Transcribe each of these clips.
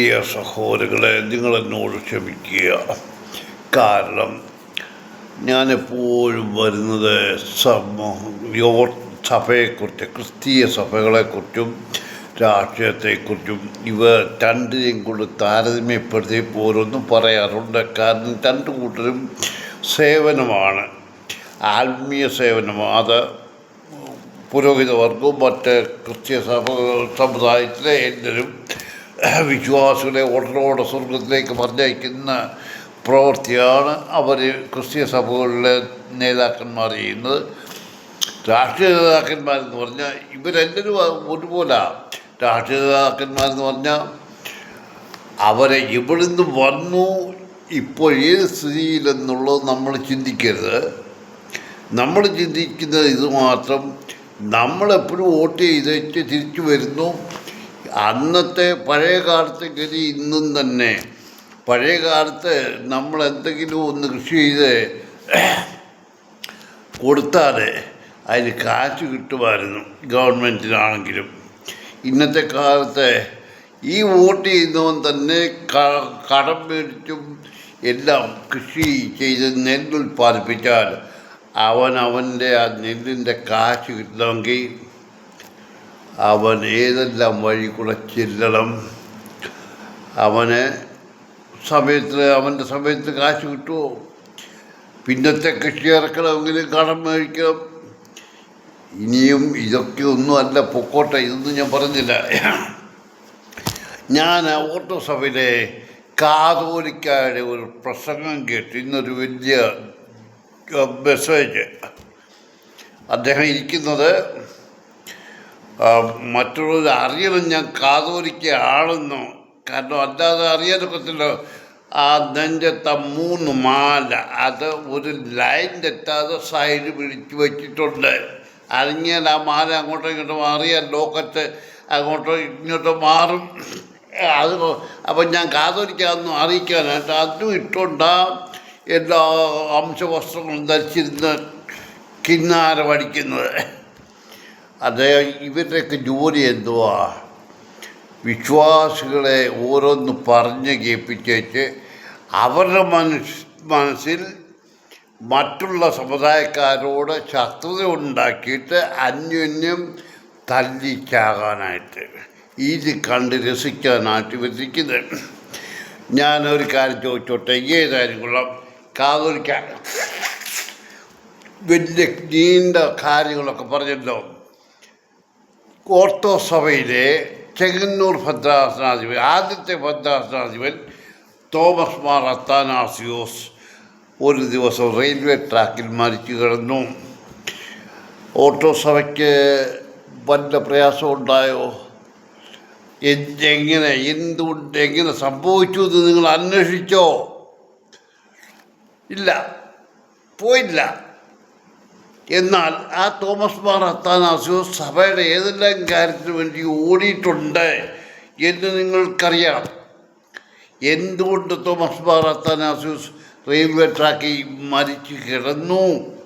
പ്രിയ സഹോദരങ്ങളെ നിങ്ങളെന്നോട് ക്ഷമിക്കുക. കാരണം ഞാനെപ്പോഴും വരുന്നത് സമൂഹ സഭയെക്കുറിച്ച് ക്രിസ്തീയ സഭകളെക്കുറിച്ചും രാഷ്ട്രീയത്തെക്കുറിച്ചും. ഇവ രണ്ടിനെയും കൊണ്ട് താരതമ്യപ്പെടുത്തി പോരൊന്നും പറയാറുണ്ട്. കാരണം രണ്ടു കൂട്ടരും സേവനമാണ്. ആത്മീയ സേവനം അത് പുരോഹിതവർഗവും മറ്റ് ക്രിസ്തീയ സഭ സമുദായത്തിലെ എല്ലാവരും വിശ്വാസികളെ ഉടനോട് സ്വർഗത്തിലേക്ക് പറഞ്ഞയക്കുന്ന പ്രവൃത്തിയാണ് അവർ ക്രിസ്ത്യ സഭകളിലെ നേതാക്കന്മാർ ചെയ്യുന്നത്. രാഷ്ട്രീയ നേതാക്കന്മാരെന്ന് പറഞ്ഞാൽ ഇവരെല്ലാവരും ഒരുപോലെ. രാഷ്ട്രീയ നേതാക്കന്മാരെന്ന് പറഞ്ഞാൽ അവരെ ഇവിടുന്ന് വന്നു ഇപ്പോൾ ഏത് സ്ഥിതിയിലെന്നുള്ളത് നമ്മൾ ചിന്തിക്കരുത്. നമ്മൾ ചിന്തിക്കുന്നത് ഇത് മാത്രം. നമ്മളെപ്പോഴും വോട്ട് ചെയ്തിട്ട് തിരിച്ചു വരുന്നു. അന്നത്തെ പഴയ കാലത്തെ ഗതി ഇന്നും തന്നെ. പഴയ കാലത്ത് നമ്മൾ എന്തെങ്കിലും ഒന്ന് കൃഷി ചെയ്ത് കൊടുത്താൽ അതിന് കാശ് കിട്ടുമായിരുന്നു ഗവൺമെന്റിനാണെങ്കിലും ഇന്നത്തെ കാലത്ത് ഈ വോട്ട് ചെയ്യുന്നവൻ തന്നെ കടം മേടിച്ചും എല്ലാം കൃഷി ചെയ്ത് നെല്ല് ഉൽപ്പാദിപ്പിച്ചാൽ അവൻ അവന്റെ ആ നെല്ലിന്റെ കാശ് കിട്ടണമെങ്കിൽ അവൻ ഏതെല്ലാം വഴി കൂടെ ചെല്ലണം അവന് സമയത്ത് അവന്റെ സമയത്ത് കാശ് കിട്ടുമോ പിന്നത്തെ കൃഷി ഇറക്കണമെങ്കിൽ കടം മേടിക്കണം. ഇനിയും ഇതൊക്കെ ഒന്നും അല്ല പൊക്കോട്ടെ ഇതൊന്നും ഞാൻ പറഞ്ഞില്ല. ഞാൻ ഓട്ടോ സഭയിലെ കാതോലിക്കാരുടെ ഒരു പ്രസംഗം കേട്ടു. ഇന്നൊരു വലിയ മെസ്സേജ് അദ്ദേഹം ഇരിക്കുന്നത് മറ്റുള്ളവർ അറിയണം. ഞാൻ കാതോലിക്കയാണെന്നോ കാരണം അല്ലാതെ അറിയാനൊക്കത്തില്ല. ആ നെഞ്ചത്തെ മൂന്ന് മാല അത് ഒരു ലൈൻ തെറ്റാതെ സൈഡ് പിടിച്ച് വെച്ചിട്ടുണ്ട്. അറിഞ്ഞാൽ ആ മാല അങ്ങോട്ടും ഇങ്ങോട്ടും മാറിയാൽ ലോക്കറ്റ് അങ്ങോട്ടോ ഇങ്ങോട്ടോ മാറും. അത് അപ്പം ഞാൻ കാതോലിക്കാമെന്ന് അറിയിക്കാനായിട്ട് അതും ഇട്ടുകൊണ്ട് എല്ലാ അംശവസ്ത്രങ്ങളും ധരിച്ചിരുന്ന് കിന്നാരം അത് ഇവരുടെയൊക്കെ ജോലി എന്തുവാ? വിശ്വാസികളെ ഓരോന്ന് പറഞ്ഞ് കേൾപ്പിച്ചേച്ച് അവരുടെ മനസ് മനസ്സിൽ മറ്റുള്ള സമുദായക്കാരോട് ശത്രുത ഉണ്ടാക്കിയിട്ട് അന്യോന്യം തല്ലിച്ചാകാനായിട്ട്. ഇത് കണ്ട് രസിക്കാനായിട്ട് ഇവരിക്കുന്നത് ഞാനൊരു കാര്യം ചോദിച്ചോട്ടെ? ഏതായാലും കൊള്ളാം. കാതൊരിക്കാൻ വലിയ നീണ്ട കാര്യങ്ങളൊക്കെ പറഞ്ഞല്ലോ. ഓർത്തോ സഭയിലെ ചെങ്ങന്നൂർ ഭദ്രാസനാധിപൻ ആദ്യത്തെ ഭദ്രാസനാധിപൻ തോമസ് മാർ അത്താനാസിയോസ് ഒരു ദിവസം റെയിൽവേ ട്രാക്കിൽ മരിച്ചു കിടന്നു. ഓട്ടോ സഭയ്ക്ക് വല്ല പ്രയാസം ഉണ്ടായോ എന്ത് എങ്ങനെ എന്തുകൊണ്ട് എങ്ങനെ സംഭവിച്ചു എന്ന് നിങ്ങൾ അന്വേഷിച്ചോ? ഇല്ല. പോയില്ല. എന്നാൽ ആ തോമസ് മാർ അത്താനാസിയോ സഭയുടെ ഏതെല്ലാം കാര്യത്തിന് വേണ്ടി ഓടിയിട്ടുണ്ട് എന്ന് നിങ്ങൾക്കറിയാം. എന്തുകൊണ്ട് തോമസ് മാർ അത്താനാസിയോസ് റെയിൽവേ ട്രാക്കിൽ മരിച്ചു കിടന്നു?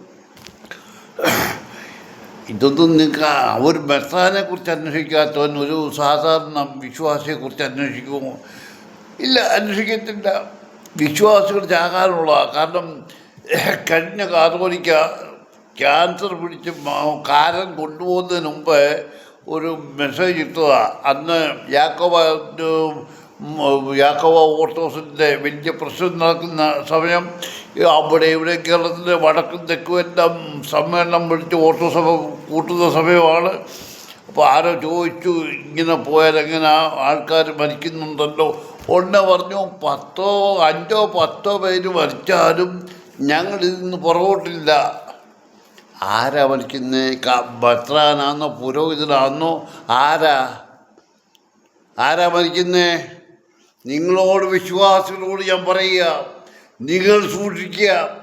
ഇതൊന്നും നിങ്ങൾക്ക് ഒരു മെസ്സാനെ കുറിച്ച് അന്വേഷിക്കാത്തവൻ ഒരു സാധാരണ വിശ്വാസിയെക്കുറിച്ച് അന്വേഷിക്കുമോ? ഇല്ല അന്വേഷിക്കത്തില്ല. വിശ്വാസികൾ ചാകാനുള്ള കാരണം കഴിഞ്ഞ കാതോലിക്ക ക്യാൻസർ പിടിച്ച് കാരം കൊണ്ടുപോകുന്നതിന് മുമ്പ് ഒരു മെസ്സേജ് ഇട്ടതാ. അന്ന് യാക്കോബ യാക്കോബ ഓർത്തോസിന്റെ വലിയ പ്രശ്നം നടക്കുന്ന സമയം അവിടെ ഇവിടെ കേരളത്തിന്റെ വടക്കും തെക്കും എല്ലാം സമ്മേളനം വിളിച്ച് ഓട്ടോ സഭ കൂട്ടുന്ന സമയമാണ്. അപ്പോൾ ആരോ ചോദിച്ചു ഇങ്ങനെ പോയാൽ എങ്ങനെ? ആൾക്കാർ മരിക്കുന്നുണ്ടല്ലോ. ഉടനെ പറഞ്ഞു പത്തോ അഞ്ചോ പത്തോ പേര് മരിച്ചാലും ഞങ്ങളിതിൽ നിന്ന് പുറകോട്ടില്ല. ആരാ വലിക്കുന്നത് ഭക്തനാണെന്നോ പുരോഹിതനാന്നോ? ആരാ? ആരാ മരിക്കുന്നേ? നിങ്ങളോട് വിശ്വാസികളോട് ഞാൻ പറയുക. നിങ്ങൾ സൂക്ഷിക്കുക.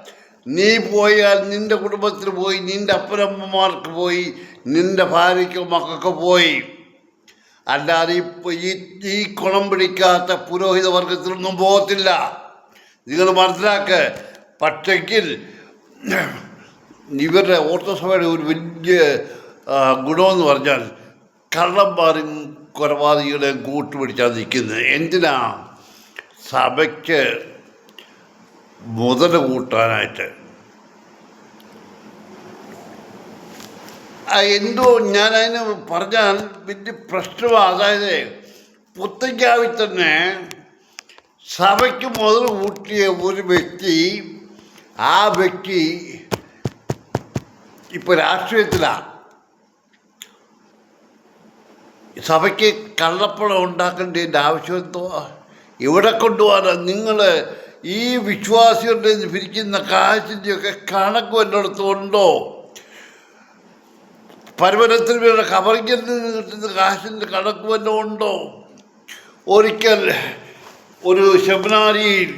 നീ പോയാൽ നിന്റെ കുടുംബത്തിൽ പോയി നിന്റെ അപ്പനമ്മമാർക്ക് പോയി നിന്റെ ഭാര്യയ്ക്കും മക്കൾക്ക് പോയി. അല്ലാതെ ഇപ്പോൾ ഈ ഈ കുണം പിടിക്കാത്ത പുരോഹിത വർഗത്തിലൊന്നും പോകത്തില്ല. നിങ്ങൾ മനസ്സിലാക്ക്. പക്ഷെങ്കിൽ ഇവരുടെ ഓർത്തസഭയുടെ ഒരു വലിയ ഗുണമെന്ന് പറഞ്ഞാൽ കള്ളന്മാരും കൊലപാതകളെയും കൂട്ടുപിടിച്ചാണ് നിൽക്കുന്നത് എന്തിനാ? സഭയ്ക്ക് മുതൽ കൂട്ടാനായിട്ട്. എന്തോ ഞാൻ അതിന് പറഞ്ഞാൽ വലിയ പ്രശ്നമാണ് അതായത് പുത്തഞ്ചാവിൽ തന്നെ സഭയ്ക്ക് മുതൽ കൂട്ടിയ ഒരു വ്യക്തി ആ വ്യക്തി ഇപ്പോൾ രാഷ്ട്രീയത്തിലാണ് സഭയ്ക്ക് കള്ളപ്പണം ഉണ്ടാക്കേണ്ടതിന്റെ ആവശ്യം എന്തോ ഇവിടെ കൊണ്ടുപോകാൻ നിങ്ങൾ ഈ വിശ്വാസികളുടെ പിരിക്കുന്ന കാശിന്റെയൊക്കെ കണക്ക് വല്ലയിടത്തും ഉണ്ടോ? പരമനത്തിന് വേണ്ട കവറിങ്ങിൽ നിന്ന് കിട്ടുന്ന കാശിന്റെ കണക്ക് വല്ലതും ഉണ്ടോ? ഒരിക്കൽ ഒരു സെമിനാരിയിൽ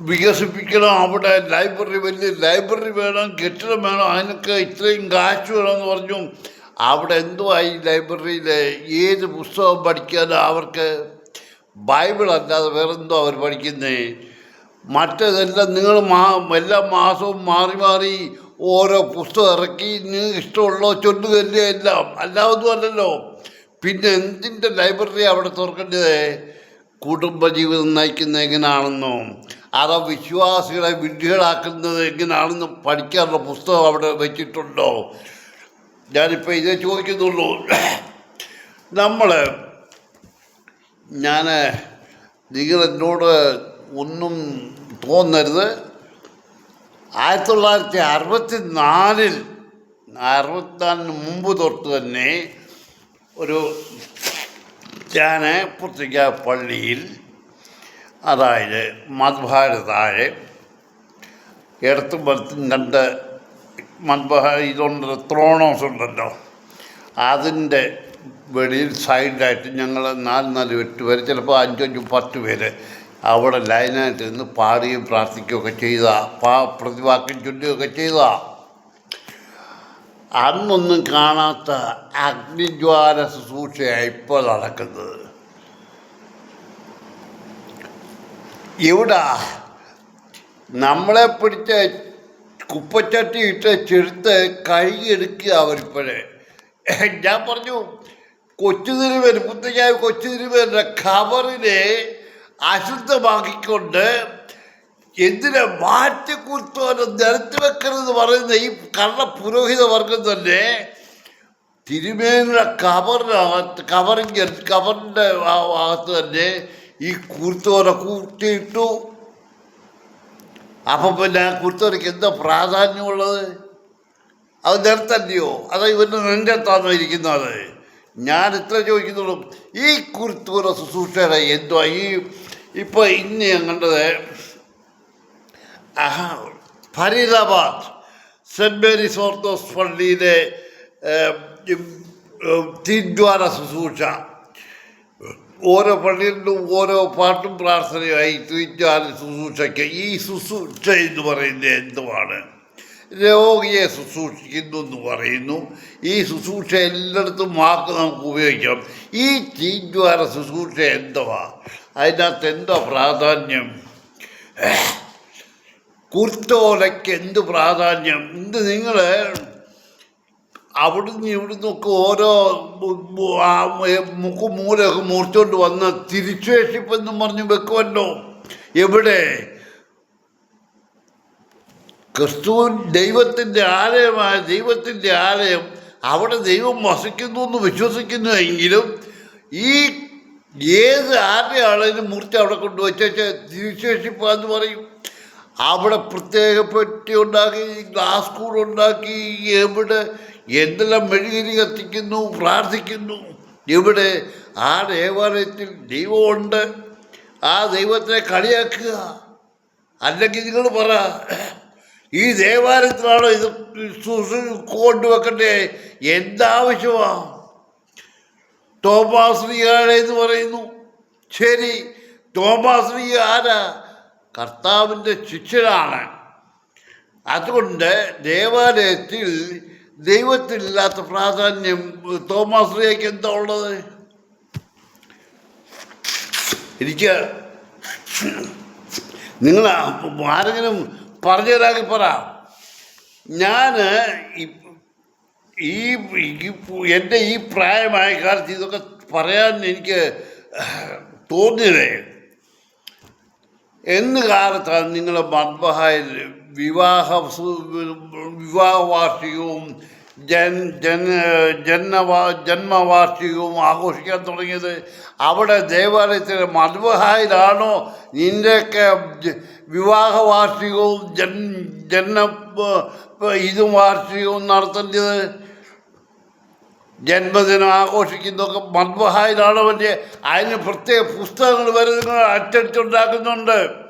വികസിപ്പിക്കണം ലൈബ്രറി വലിയ ലൈബ്രറി വേണം കെട്ടിടം വേണം അതിനൊക്കെ ഇത്രയും കാശ് വേണമെന്ന് പറഞ്ഞു. അവിടെ എന്തുമായി ലൈബ്രറിയിലെ ഏത് പുസ്തകം പഠിക്കാനും അവർക്ക് ബൈബിൾ അല്ലാതെ വേറെന്തോ അവർ പഠിക്കുന്നേ? മറ്റേതെല്ലാം നിങ്ങൾ മാ എല്ലാ മാസവും മാറി മാറി ഓരോ പുസ്തകം ഇറക്കി നിങ്ങൾക്ക് ഇഷ്ടമുള്ള ചൊല്ലുകല്ലേ എല്ലാം. അല്ലാതൊന്നും അല്ലല്ലോ. പിന്നെ എന്തിന്റെ ലൈബ്രറി അവിടെ തുറക്കേണ്ടത്? കുടുംബജീവിതം നയിക്കുന്ന എങ്ങനെയാണെന്നോ അതോ വിശ്വാസികളെ വിഡ്ഢികളാക്കുന്നത് എങ്ങനെയാണെന്ന് പഠിക്കാനുള്ള പുസ്തകം അവിടെ വെച്ചിട്ടുണ്ടോ? ഞാനിപ്പോൾ ഇതേ ചോദിക്കുന്നുള്ളൂ. നമ്മൾ ഞാൻ നിങ്ങൾ എന്നോട് ഒന്നും തോന്നരുത്. ആയിരത്തി തൊള്ളായിരത്തി അറുപത്തി നാലിൽ അറുപത്തിനാലിന് മുമ്പ് തൊട്ട് തന്നെ ഒരു ഞാൻ പുത്തിക പള്ളിയിൽ അതായത് മധുഭാര താഴെ ഇടത്തും വലത്തും കണ്ട് മധുബഹ ഇതുണ്ട് ത്രോണോസ് ഉണ്ടല്ലോ. അതിന്റെ വെളിയിൽ സൈഡായിട്ട് ഞങ്ങൾ നാല് നാല് എട്ട് പേര് ചിലപ്പോൾ അഞ്ചഞ്ചും പത്ത് പേര് അവിടെ ലൈനായിട്ട് നിന്ന് പാടുകയും പ്രാർത്ഥിക്കുകയൊക്കെ ചെയ്ത പാ പ്രതിവാക്യം ചൊല്ലുകയൊക്കെ ചെയ്ത. അന്നൊന്നും കാണാത്ത അഗ്നിജ്വാല ശുശ്രൂഷയാണ് ഇപ്പോൾ നടക്കുന്നത്. ഇവിടെ നമ്മളെ പിടിച്ച കുപ്പച്ചട്ടി ഇട്ട് ചെറുത്ത് കഴുകിയെടുക്കുക അവരിപ്പോഴേ. ഞാൻ പറഞ്ഞു കൊച്ചു തിരുവൻ പുത്തയ്ക്കാവ് കൊച്ചു തിരുവേന്റെ ഖബറിനെ അശുദ്ധമാക്കിക്കൊണ്ട് എന്തിനെ മാറ്റിക്കുത്തോനെ നിരത്തി വെക്കരുതെന്ന് പറയുന്ന ഈ കള്ള പുരോഹിത വർഗം തന്നെ തിരുമേനിയുടെ കവറിനകത്ത് കവറിങ് കവറിന്റെ അകത്ത് തന്നെ ഈ കുർത്തോനെ കൂട്ടിയിട്ടു. അപ്പം പിന്നെ ആ കുർത്തോനയ്ക്ക് എന്താ പ്രാധാന്യമുള്ളത്? അത് നേരത്തല്ലയോ അതോ ഇവന്റെ നിന്റെ അടുത്താണോ ഇരിക്കുന്നത്? ഞാൻ ഇത്ര ചോദിക്കുന്നുള്ളൂ. ഈ കുർത്തൂര ശുശ്രൂഷയുടെ എന്തുവാ? ഈ ഇപ്പോൾ ഇന്ന് ആഹാ, ഫരീദാബാദ് സെന്റ് മേരീസ് ഓർത്തോസ് പള്ളിയിലെ തിരുദ്വാര ശുശ്രൂഷ. ഓരോ പള്ളിയിലും ഓരോ പാട്ടും പ്രാർത്ഥനയായി തിദ്വാര ശുശ്രൂഷയ്ക്ക്. ഈ ശുശ്രൂഷ എന്ന് പറയുന്നത് എന്തുവാണ്? രോഗിയെ ശുശ്രൂഷിക്കുന്നു എന്ന് പറയുന്നു. ഈ ശുശ്രൂഷ എല്ലായിടത്തും വാക്ക് നമുക്ക് ഉപയോഗിക്കാം. ഈ തീദ്വാര ശുശ്രൂഷ എന്തുവാ? അതിനകത്ത് എന്തോ പ്രാധാന്യം? കുർത്തോലയ്ക്ക് എന്ത് പ്രാധാന്യം? ഇത് നിങ്ങൾ അവിടുന്ന് ഓരോ മു- മൂർച്ചോണ്ട് ആ മുക്കും മൂലൊക്കെ മുറിച്ചോണ്ട് വന്ന് തിരിച്ചുവേഷിപ്പെന്നും പറഞ്ഞ് വെക്കുമല്ലോ എവിടെ? ക്രിസ്തു ദൈവത്തിന്റെ ആലയമായ ദൈവത്തിന്റെ ആലയം അവിടെ ദൈവം വസിക്കുന്നു എന്ന് വിശ്വസിക്കുന്നു എങ്കിലും ഈ ഏത് ആരുടെ ആളേലും മുറിച്ച് അവിടെ കൊണ്ടുവച്ച് തിരിച്ചുവേഷിക്കുക എന്ന് പറയും. അവിടെ പ്രത്യേക പെട്ടി ഉണ്ടാക്കി ഗ്ലാസ് കൂട് ഉണ്ടാക്കി എവിടെ എന്തെല്ലാം മെഴുകിരി കത്തിക്കുന്നു പ്രാർത്ഥിക്കുന്നു. ഇവിടെ ആ ദേവാലയത്തിൽ ദൈവമുണ്ട്. ആ ദൈവത്തെ കളിയാക്കുക. അല്ലെങ്കിൽ നിങ്ങൾ പറ ഈ ദേവാലയത്തിലാണോ ഇത് കൊണ്ടുവെക്കട്ടെ എന്താവശ്യമാണ് ലീഗാണ് എന്ന് പറയുന്നു. ശരി തോമാശ്രീ ആരാ? കർത്താവിന്റെ ശിഷ്യനാണ്. അതുകൊണ്ട് ദേവാലയത്തിൽ ദൈവത്തിലില്ലാത്ത പ്രാധാന്യം തോമാശ്രീയക്ക് എന്താ ഉള്ളത്? എനിക്ക് നിങ്ങൾ ആരെങ്കിലും പറഞ്ഞു തരാമെങ്കിൽ പറ. ഞാൻ ഈ എന്റെ ഈ പ്രായമായ കാലത്ത് ഇതൊക്കെ പറയാൻ എനിക്ക് തോന്നിയത്. എന്ന് കാലത്താണ് നിങ്ങളെ മദ്ബഹായിൽ വിവാഹ വിവാഹവാർഷികവും വിവാഹ വാർഷികവും ജൻ ജൻ ജന്മവാ ജന്മവാർഷികവും ആഘോഷിക്കാൻ തുടങ്ങിയത്. അവിടെ ദേവാലയത്തിലെ മധുഹായിലാണോ? നിന്റെയൊക്കെ വിവാഹവാർഷികവും വിവാഹ വാർഷികവും ജൻ ജന്മ ഇതും വാർഷികവും നടത്തേണ്ടത്? ജന്മദിനം ആഘോഷിക്കുന്നതൊക്കെ മധുഹായിലാണോ? വലിയ അതിന് പ്രത്യേക പുസ്തകങ്ങൾ വരെ നിങ്ങൾ അച്ചടിച്ചുണ്ടാക്കുന്നുണ്ട്.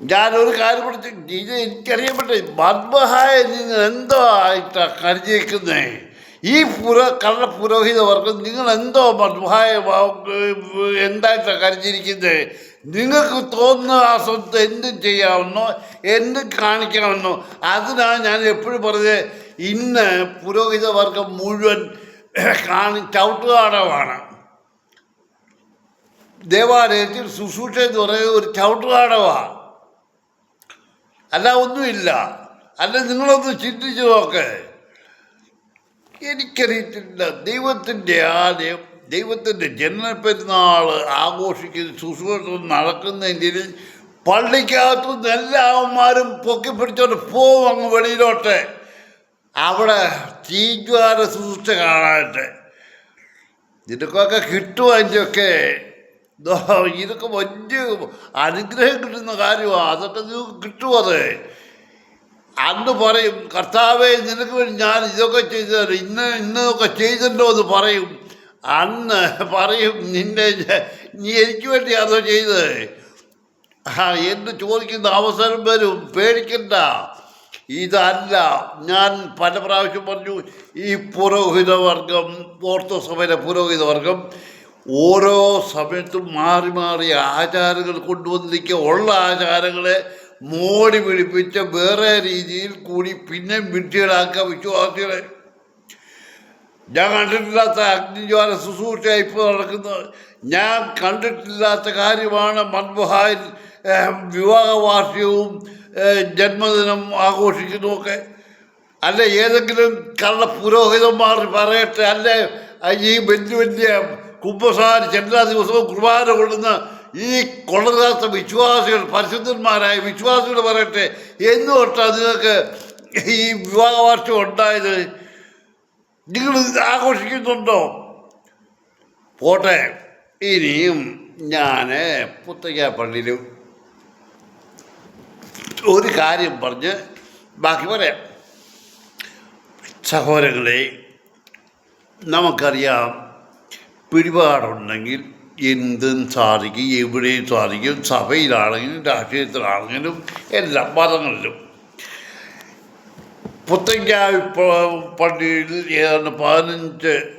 ഞാനൊരു കാര്യം പഠിച്ചു ഇത് എനിക്കറിയാൻ പറ്റും നിങ്ങൾ എന്തോ ആയിട്ടാ കരുതിയേക്കുന്നേ? ഈ പുര കള്ള പുരോഹിത വർഗം നിങ്ങൾ എന്തോ മത്മഹായ എന്തായിട്ടാണ് കരുതിയിരിക്കുന്നത് നിങ്ങൾക്ക് തോന്നുന്ന ആ സ്വത്ത് എന്തും ചെയ്യാമെന്നോ എന്തും കാണിക്കാമെന്നോ അതിനാണ് ഞാൻ എപ്പോഴും പറഞ്ഞത് ഇന്ന് പുരോഹിത വർഗം മുഴുവൻ കാണി ചവിട്ടുകാടമാണ്. ദേവാലയത്തിൽ ശുശ്രൂഷ എന്ന് പറയുന്നത് ഒരു ചവിട്ടുകാടമാണ് അല്ല ഒന്നുമില്ല. അല്ല നിങ്ങളൊന്ന് ചിന്തിച്ചു നോക്ക്. എനിക്കറിയത്തില്ല ദൈവത്തിന്റെ ആലയം ദൈവത്തിന്റെ ജനന പെരുന്നാൾ ആഘോഷിക്കുന്ന ശുശ്രൂഷ നടക്കുന്നതിന്റെ പള്ളിക്കകത്തും നിന്ന് എല്ലാവന്മാരും പൊക്കി പിടിച്ചോണ്ട് പോവും അങ്ങ് വെളിയിലോട്ട്. അവിടെ തീജ്വാര ശുശ്രൂഷ കാണാനായിട്ട്. ഇതൊക്കെ കിട്ടുമോ അതിന്റെയൊക്കെ? ഇതൊക്കെ വലിയ അനുഗ്രഹം കിട്ടുന്ന കാര്യമാണ് അതൊക്കെ നിങ്ങൾക്ക് കിട്ടുമോ അത്? അന്ന് പറയും കർത്താവെ നിനക്ക് വേണ്ടി ഞാൻ ഇതൊക്കെ ചെയ്തു തരും ഇന്ന് ഇന്നതൊക്കെ ചെയ്തിട്ടുണ്ടോ എന്ന് പറയും. അന്ന് പറയും നിന്നെ നീ എനിക്ക് വേണ്ടി അതോ ചെയ്തത്? ആ എന്ന് ചോദിക്കുന്ന അവസരം വരും. പേടിക്കണ്ട. ഇതല്ല ഞാൻ പല പ്രാവശ്യം പറഞ്ഞു ഈ പുരോഹിതവർഗം ഓർത്തോസഭയിലെ പുരോഹിതവർഗം ഓരോ സമയത്തും മാറി മാറി ആചാരങ്ങൾ കൊണ്ടുവന്നിരിക്കുക ഉള്ള ആചാരങ്ങളെ മോടി പിടിപ്പിച്ച് വേറെ രീതിയിൽ കൂടി പിന്നെ വിട്ടികളാക്കുക വിശ്വാസികളെ. ഞാൻ കണ്ടിട്ടില്ലാത്ത അഗ്നിജ്വാല ശുശ്രൂഷ ഇപ്പോൾ നടക്കുന്നത് ഞാൻ കണ്ടിട്ടില്ലാത്ത കാര്യമാണ് മൻമോഹായിൽ വിവാഹ വാർഷികവും ജന്മദിനം ആഘോഷിക്കുന്നതൊക്കെ അല്ല ഏതെങ്കിലും കള്ള പുരോഹിതന്മാർ പറയട്ടെ അല്ലെ? ഈ വലിയ വലിയ കുംഭസാരി എല്ലാ ദിവസവും കുർബാന കൊള്ളുന്ന ഈ കൊള്ളരാത്ത വിശ്വാസികൾ പരിശുദ്ധന്മാരായ വിശ്വാസികൾ പറയട്ടെ എന്ന് തൊട്ടാണ് നിങ്ങൾക്ക് ഈ വിവാഹ വാർഷികം ഉണ്ടായത്? നിങ്ങൾ ആഘോഷിക്കുന്നുണ്ടോ? പോട്ടെ ഇനിയും ഞാൻ പുത്തയ്ക്ക പള്ളിയിൽ ഒരു കാര്യം പറഞ്ഞ് ബാക്കി പറയാം. സഹോദരങ്ങളെ നമുക്കറിയാം പിടിപാടുണ്ടെങ്കിൽ എന്തും സാധിക്കും എവിടെയും സാധിക്കും. സഭയിലാണെങ്കിലും രാഷ്ട്രീയത്തിലാണെങ്കിലും എല്ലാ മതങ്ങളിലും. പുത്തങ്കാവ് പ- പള്ളിയിൽ ഏതാണ്ട് പതിനഞ്ച്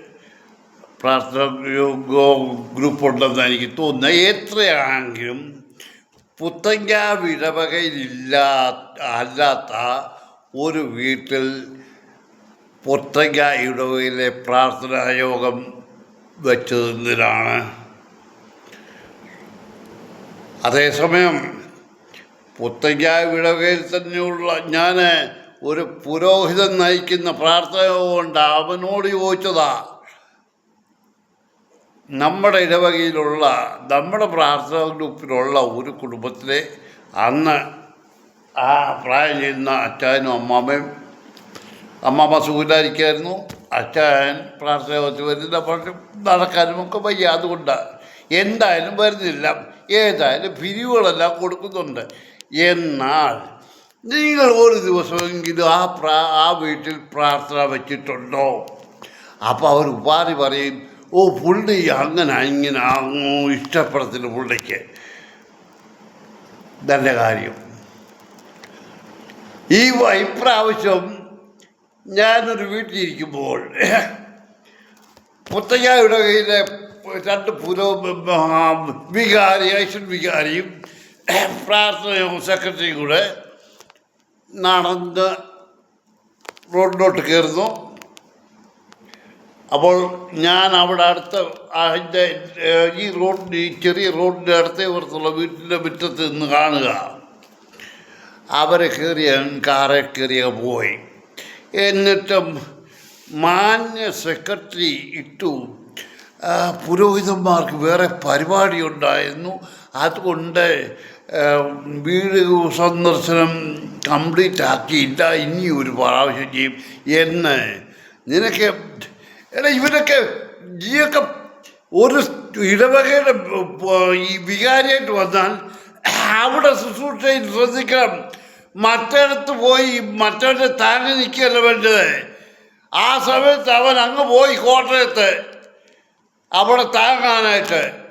പ്രാർത്ഥന ഗ്രൂപ്പ് ഉണ്ടെന്ന് എനിക്ക് തോന്നുന്നത്. എത്രയാണെങ്കിലും പുത്തങ്കാവ് ഇടവകയിലില്ലാ അല്ലാത്ത ഒരു വീട്ടിൽ പുത്തങ്ക ഇടവകയിലെ പ്രാർത്ഥനാ യോഗം വെച്ചതിനാണ് അതേസമയം പുത്തങ്കാവ് വിടവയിൽ തന്നെയുള്ള ഞാൻ ഒരു പുരോഹിതൻ നയിക്കുന്ന പ്രാർത്ഥന കൊണ്ട് അവനോട് ചോദിച്ചതാ നമ്മുടെ ഇടവകയിലുള്ള നമ്മുടെ പ്രാർത്ഥന ഗ്രൂപ്പിലുള്ള ഒരു കുടുംബത്തിലെ അന്ന് ആ പ്രായം ചെയ്യുന്ന അച്ഛനും അമ്മാമ്മയും അമ്മാമ്മ സുഖിലായിരിക്കായിരുന്നു അച്ചായൻ പ്രാർത്ഥന വരുന്നില്ല പക്ഷെ നടക്കാനും ഒക്കെ വയ്യ. അതുകൊണ്ടാണ് എന്തായാലും വരുന്നില്ല. ഏതായാലും പിരിവുകളെല്ലാം കൊടുക്കുന്നുണ്ട്. എന്നാൽ നിങ്ങൾ ഒരു ദിവസമെങ്കിലും ആ പ്രാ ആ വീട്ടിൽ പ്രാർത്ഥന വെച്ചിട്ടുണ്ടോ? അപ്പോൾ അവർ ഉപാധി പറയും ഓ പുള്ളി അങ്ങനെ ഇങ്ങനെ അങ്ങോ ഇഷ്ടപ്പെടത്തില്ല പുള്ളിക്ക്. നല്ല കാര്യം. ഈ ഇപ്രാവശ്യം ഞാനൊരു വീട്ടിലിരിക്കുമ്പോൾ മുത്തയ്യായുടെ കയ്യിലെ രണ്ട് പുരോ വികാരി ഐശ്വൻ വികാരിയും പ്രാർത്ഥനയും സെക്രട്ടറിയും കൂടെ നടന്ന് റോഡിലോട്ട് കയറുന്നു. അപ്പോൾ ഞാൻ അവിടെ അടുത്ത അതിന്റെ ഈ റോഡിന്റെ ഈ ചെറിയ റോഡിന്റെ അടുത്തേ പുറത്തുള്ള വീട്ടിന്റെ മുറ്റത്ത് നിന്ന് കാണുക. അവരെ കയറിയ കാറെ കയറിയ പോയി. എന്നിട്ടും മാന്യ സെക്രട്ടറി ഇട്ടു. പുരോഹിതന്മാർക്ക് വേറെ പരിപാടി ഉണ്ടായിരുന്നു അതുകൊണ്ട് വീട് സന്ദർശനം കംപ്ലീറ്റ് ആക്കിയില്ല. ഇനി ഒരു പ്രാവശ്യം ചെയ്യും എന്ന് നിനക്ക് എടാ ഇവരൊക്കെ ഈയൊക്കെ ഒരു ഇടവകയുടെ ഈ വികാരിയായിട്ട് വന്നാൽ അവിടെ ശുശ്രൂഷയിൽ ശ്രദ്ധിക്കണം. മറ്റിടത്ത് പോയി മറ്റവന്റെ താങ്ങി നിൽക്കുകയല്ല വേണ്ടത്? ആ സമയത്ത് അവൻ അങ്ങ് പോയി കോട്ടയത്ത്. അവിടെ താങ്ങാനായിട്ട്.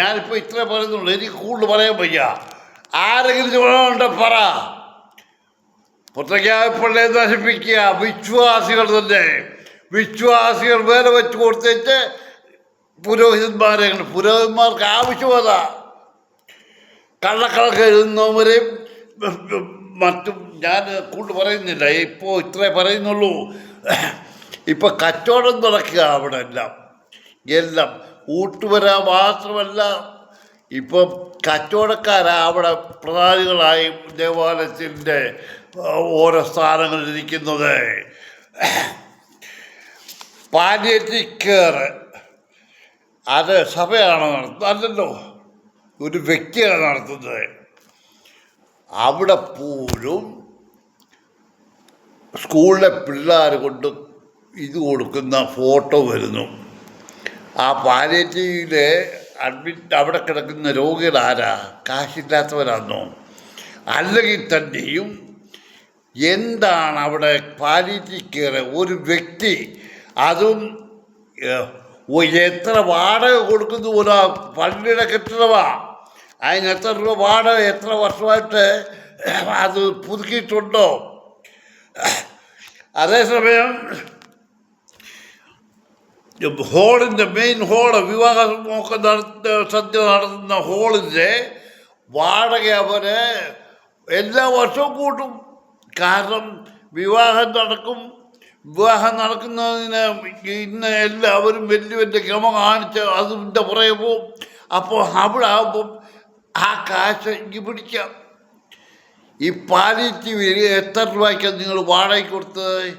ഞാനിപ്പോൾ ഇത്ര പറയുന്നുള്ളൂ. എനിക്ക് കൂടുതൽ പറയാൻ വയ്യ. ആരെങ്കിലും ചുമണ്ട് പറ. പുത്രക്കാവിപ്പള്ളെ നശിപ്പിക്കുക. വിശ്വാസികൾ തന്നെ. വിശ്വാസികൾ വേറെ വെച്ച് കൊടുത്തിട്ട് പുരോഹിതന്മാരെ പുരോഹിതന്മാർക്ക് ആവശ്യമതാ കള്ളക്കണക്ക് എഴുതുന്നവരെയും മറ്റും ഞാൻ കൂടുതൽ പറയുന്നില്ല. ഇപ്പോൾ ഇത്രേ പറയുന്നുള്ളൂ. ഇപ്പം കച്ചവടം നടക്കുക അവിടെ എല്ലാം. എല്ലാം. ഊട്ടുവര മാത്രമല്ല ഇപ്പം കച്ചവടക്കാരാ അവിടെ പ്രധാനികളായി ദേവാലയത്തിന്റെ ഓരോ സ്ഥാനങ്ങളിലിരിക്കുന്നത് പാലിയറ്റിക് കെയർ. അത് സഭയാണ് അല്ലല്ലോ. ഒരു വ്യക്തിയാണ് നടത്തുന്നത്. അവിടെ പോലും സ്കൂളിലെ പിള്ളേർ കൊണ്ട് ഇത് കൊടുക്കുന്ന ഫോട്ടോ വരുന്നു. ആ പാലിയേറ്റീവിലെ അഡ്മിറ്റ് അവിടെ കിടക്കുന്ന രോഗികൾ ആരാ? കാശില്ലാത്തവരാണോ അല്ലെങ്കിൽ തന്നെയും എന്താണ് അവിടെ പാലിറ്റി കെയർ ഒരു വ്യക്തി അതും എത്ര വാടക കൊടുക്കുന്നു ഒരു പള്ളിയുടെ കെട്ടിടമാ അതിന് എത്ര രൂപ വാടക എത്ര വർഷമായിട്ട് അത് പുതുക്കിയിട്ടുണ്ടോ? അതേസമയം ഹോളിന്റെ മെയിൻ ഹോൾ വിവാഹമൊക്കെ നടത്ത സദ്യ നടത്തുന്ന ഹോളിന്റെ വാടക അവർ എല്ലാ വർഷവും കൂട്ടും. കാരണം വിവാഹം നടക്കും. വിവാഹം നടക്കുന്നതിന് ഇന്ന് എല്ലാവരും വലിയ വലിയ ക്രമം കാണിച്ച് അതിന്റെ പുറകെ പോവും അപ്പോൾ അവിടെ ആകുമ്പം ആ കാശ് എനിക്ക് പിടിക്കാം ഈ വില എത്ര രൂപയ്ക്കാണ് നിങ്ങൾ വാടക കൊടുത്തത്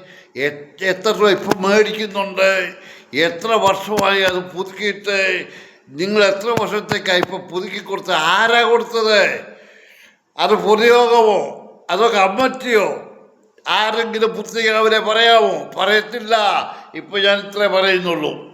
എത്ര രൂപ ഇപ്പം മേടിക്കുന്നുണ്ട്? എത്ര വർഷമായി അത് പുതുക്കിയിട്ട്? നിങ്ങൾ എത്ര വർഷത്തേക്കാണ് ഇപ്പം പുതുക്കി കൊടുത്തത് ആരാ കൊടുത്തത്? അത് പൊതുയോഗമോ? അതോ കമ്മിറ്റിയോ? ആരെങ്കിലും പുസ്തകം അവരെ പറയാമോ? പറയത്തില്ല. ഇപ്പം ഞാൻ ഇത്രേ പറയുന്നുള്ളൂ.